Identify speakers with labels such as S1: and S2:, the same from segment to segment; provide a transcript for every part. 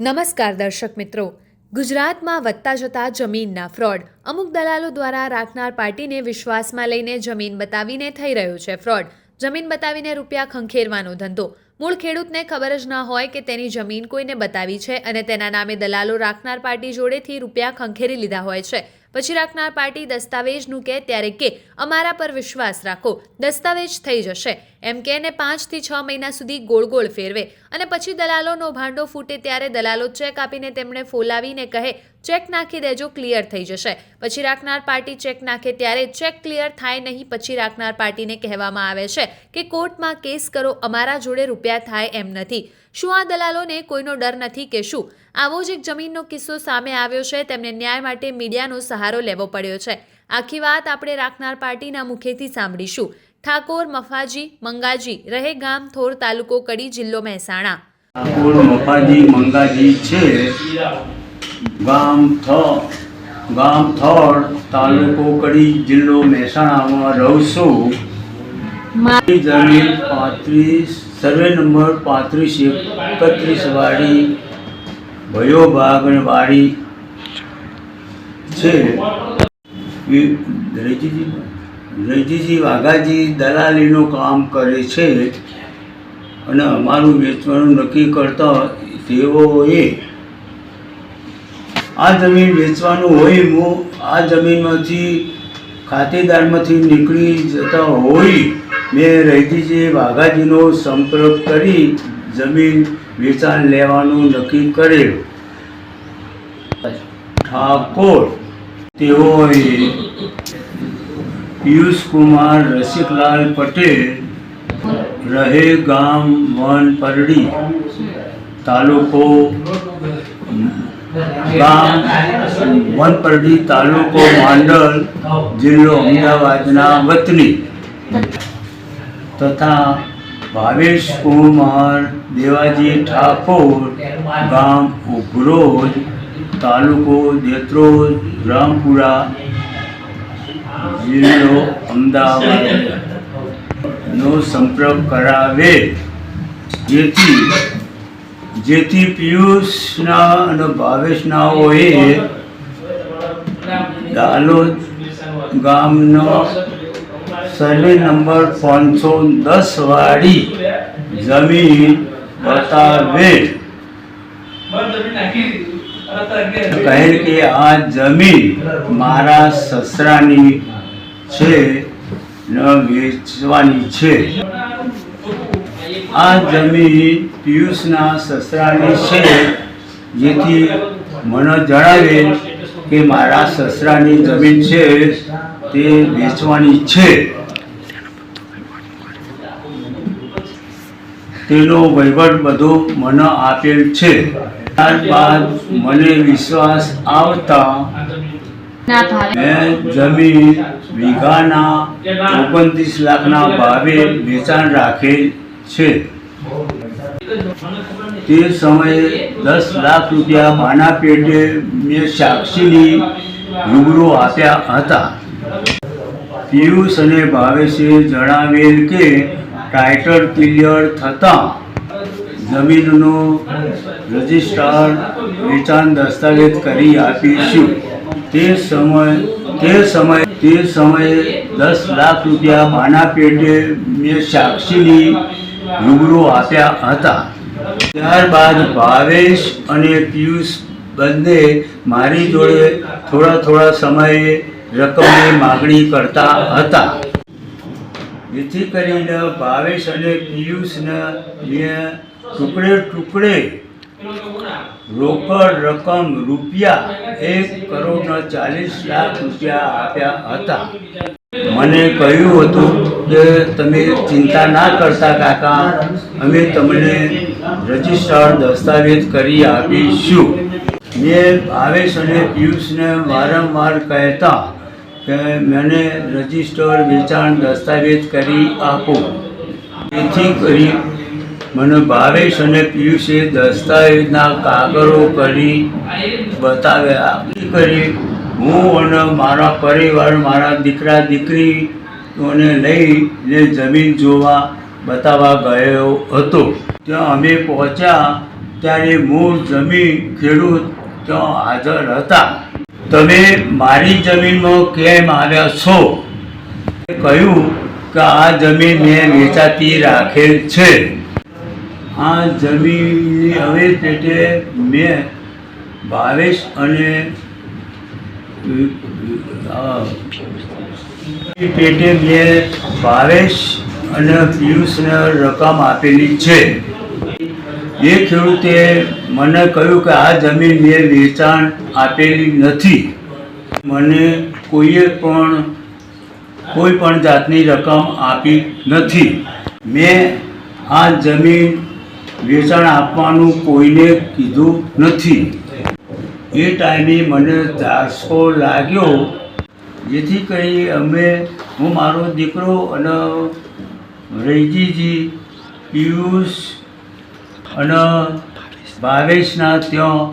S1: નમસ્કાર દર્શક મિત્રો. ગુજરાતમાં વધતા જતા જમીનના ફ્રોડ અમુક દલાલો દ્વારા રાખનાર પાર્ટીને વિશ્વાસમાં લઈને જમીન બતાવીને થઈ રહ્યો છે ફ્રોડ. જમીન બતાવીને રૂપિયા ખંખેરવાનો ધંધો. મૂળ ખેડૂતને ખબર જ ના હોય કે તેની જમીન કોઈને બતાવી છે અને તેના નામે દલાલો રાખનાર પાર્ટી જોડેથી રૂપિયા ખંખેરી લીધા હોય છે. પછી રાખનાર પાર્ટી દસ્તાવેજનું કે ત્યારે કે, અમારા પર વિશ્વાસ રાખો, દસ્તાવેજ થઈ જશે. એમ કે એને પાંચથી છ મહિના સુધી ગોળ ગોળ ફેરવે. અને પછી દલાલોનો ભાંડો ફૂટે ત્યારે દલાલો ચેક આપીને તેમણે ફોલાવીને કહે, ચેક નાખી દેજો, ક્લિયર થઈ જશે. પછી રાખનાર પાર્ટી ચેક નાખે ત્યારે ચેક ક્લિયર થાય નહીં, પછી રાખનાર પાર્ટીને કહેવામાં આવે છે કે, કોર્ટમાં કેસ કરો, અમારા જોડે રૂપિયા થાય એમ નથી. શું આ દલાલોને કોઈનો ડર નથી કે શું? આવો જ એક જમીનનો કિસ્સો સામે આવ્યો છે, તેમને ન્યાય માટે મીડિયાનો સહારો લેવો પડ્યો છે. આખી વાત આપણે રાખનાર પાર્ટીના મુખેથી સાંભળીશું. ઠાકોર, મફાજી, મંગાજી, રહે ગામ, થોર તાલુકો, કડી જિલ્લો, મહેસાણા.
S2: ઠાકોર, મફાજી, મંગાજી છે. ગામ થ, ગામ થોર તાલુકો, કડી જિલ્લો, મહેસાણામાં રહું છું. જમીન પાંત્રીસ, સર્વે નંબર પાંત્રીસ, એકત્રીસ વાડી ભયો બાગ અને વાડી છે. રજીજી રજીજી વાઘાજી દલાલીનું કામ કરે છે અને અમારું વેચવાનું નક્કી કરતા તેઓએ આ જમીન વેચવાનું હોય હું આ જમીનમાંથી ખાતેદારમાંથી નીકળી જતા હોય મેં રહીજીજી વાઘાજીનો સંપર્ક કરી જમીન વેચાણ લેવાનું નક્કી કરેલું. ઠાકોર, તેઓએ પિયુષ કુમાર, રસિકલાલ પટેલ, રહે ગામ વન પરડી તાલુકો, ગામ વનપરડી તાલુકો માંડલ જિલ્લો અમદાવાદના વતની. તથા ભાવેશ કુમાર, દેવાજી ઠાકોર, ગામ ઉભરોજ, તાલુકો દેત્રોજ રામપુરા જિલ્લો અમદાવાદ. નો સંપર્ક કરાવે. જેથી જેથી પિયુષના અને ભાવેશનાઓએ દાલોદ ગામનો સર્વે નંબર પાંચસો દસ વાળી જમીન બતાવે. કહે કે આ જમીન મારા સસરાની છે, ન વેચવાની છે. આ જમીન પિયુષના સસરાની છે, જેથી મને જણાવે કે મારા સસરાની જમીન છે, તે વેચવાની છે. તેનો વહીવટ બધો મને આપેલ છે. ત્યારબાદ મને વિશ્વાસ આવતા મેં જમીન વીઘાના ઓગણત્રીસ લાખના ભાવે વેચાણ રાખેલ છે. તે સમયે દસ લાખ રૂપિયા માના પેટે મેં સાક્ષીની રૂબરૂ આપ્યા હતા. પિયુષ અને ભાવેશે જણાવેલ કે ટાઇટલ ક્લિયર થતાં જમીનનો રજિસ્ટર વેચાણ દસ્તાવેજ કરી આપીશું. તે સમય તે સમય, તે સમયે દસ લાખ રૂપિયા માના પેટે મેં સાક્ષીની રૂબરૂ આપ્યા હતા. ત્યારબાદ ભાવેશ અને પિયુષ બંને મારી જોડે થોડા થોડા સમયે રકમની માગણી કરતા હતા. જેથી કરીને ભાવેશ અને પિયુષને મેં ટુકડે ટુકડે રોકડ રકમ રૂપિયા એક કરોડ ચાલીસ લાખ રૂપિયા આપ્યા હતા. મને કહ્યું હતું કે તમે ચિંતા ના કરતા કાકા, અમે તમને રજિસ્ટર દસ્તાવેજ કરી આપીશું. મેં ભાવેશ અને પિયુષને વારંવાર કહેતા કે મને રજિસ્ટર, વેચાણ, દસ્તાવેજ કરી આપો. જેથી કરી મને ભાવેશ અને પિયુષે દસ્તાવેજના કાગળો કરી બતાવ્યા. કરી હું અને મારા પરિવાર, મારા દીકરા, દીકરીઓને લઈને જમીન જોવા બતાવવા ગયો હતો. ત્યાં અમે પહોંચ્યા, ત્યારે મૂળ જમીન ખેડૂત ત્યાં હાજર હતા. તમે મારી જમીનમાં કેમ આવ્યા છો? કહ્યું કે આ જમીન મેં વેચાતી રાખેલ છે. આ જમીન હવે પેટે મેં ભાવેશ અને પેટે મેં ભાવેશ અને પિયુષને રકમ આપેલી છે. એ ખેડૂતે મને કહ્યું કે આ જમીન મેં વેચાણ આપેલી નથી. મને કોઈએ પણ કોઈ પણ જાતની રકમ આપી નથી. મેં આ જમીન વેચાણ આપવાનું કોઈને કીધું નથી. એ ટાઈમે મને ધાસકો લાગ્યો. જેથી કરી અમે, હું મારો દીકરો અને રૈજીજી પિયુષ અને ભાવેશના ત્યાં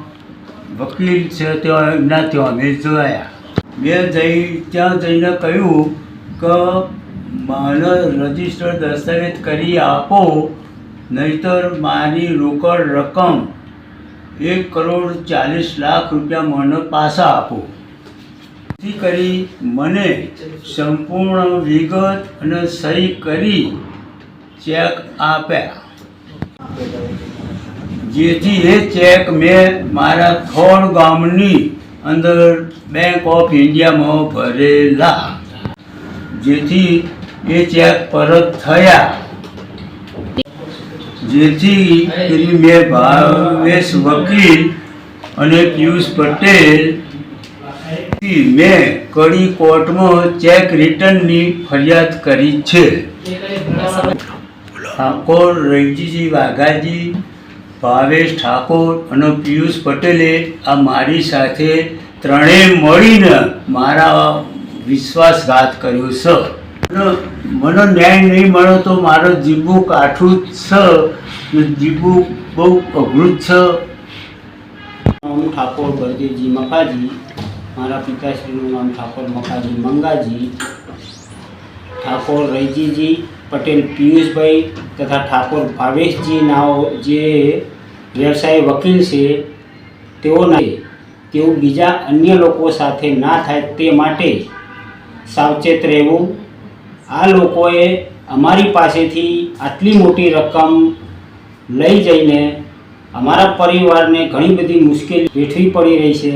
S2: વકીલ છે ત્યાં એમના ત્યાં અમે જોયા. મેં જઈ, ત્યાં જઈને કહ્યું કે મારો રજિસ્ટર દસ્તાવેજ કરી આપો, નહીતર મારી રોકડ રકમ એક કરોડ ચાલીસ લાખ રૂપિયા મને પાછા આપો. જેથી કરી મને સંપૂર્ણ વિગત અને સહી કરી ચેક આપ્યા. જેથી એ ચેક મેં મારા થોડ ગામની અંદર બેંક ઓફ ઇન્ડિયામાં ભરેલા. જેથી એ ચેક પરત થયા. જેથી કરી મેં ભાવેશ વકીલ અને પિયુષ પટેલ મેં કડી કોર્ટમાં ચેક રિટર્નની ફરિયાદ કરી છે. ઠાકોર રણજીજી વાઘાજી ભાવેશ ઠાકોર અને પિયુષ પટેલે આ મારી સાથે ત્રણેય મળીને મારા વિશ્વાસઘાત કર્યો છે મને ન્યાય નહીં મળે તો મારો જીવવું કાઠું જ છે જીવવું બહુ અઘરું જ છે
S3: હું ઠાકોર બળદેવજી મકાજી. મારા પિતાશ્રીનું નામ ઠાકોર મકાજી મંગાજી. ઠાકોર રૈજીજી. પટેલ, પિયુષભાઈ તથા ઠાકોર ભાવેશજી નાઓ જે વ્યવસાય વકીલ છે, તેઓના તેવું બીજા અન્ય લોકો સાથે ના થાય તે માટે સાવચેત રહેવું. આ લોકોએ અમારી પાસેથી આટલી મોટી રકમ લઈ જઈને અમારા પરિવારને ઘણી બધી મુશ્કેલી વેઠવી પડી રહી છે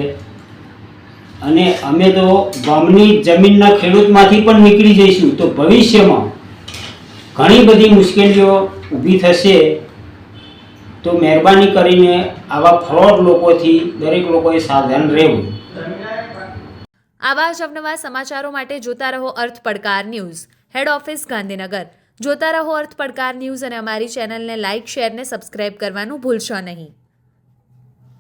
S3: અને અમે તો ગામની જમીનના ખેડૂતમાંથી પણ નીકળી જઈશું. તો ભવિષ્યમાં ઘણી બધી મુશ્કેલીઓ ઊભી થશે, તો મહેરબાની કરીને આવા ફ્રોડ લોકોથી દરેક લોકોએ સાવધાન રહેવું.
S1: આવા જ અવનવા સમાચારો માટે જોતા રહો અર્થ પડકાર ન્યૂઝ. હેડ ઓફિસ ગાંધીનગર. જોતા રહો અર્થ પડકાર ન્યૂઝ અને અમારી ચેનલને લાઇક, શેર ને સબસ્ક્રાઇબ કરવાનું ભૂલશો નહીં.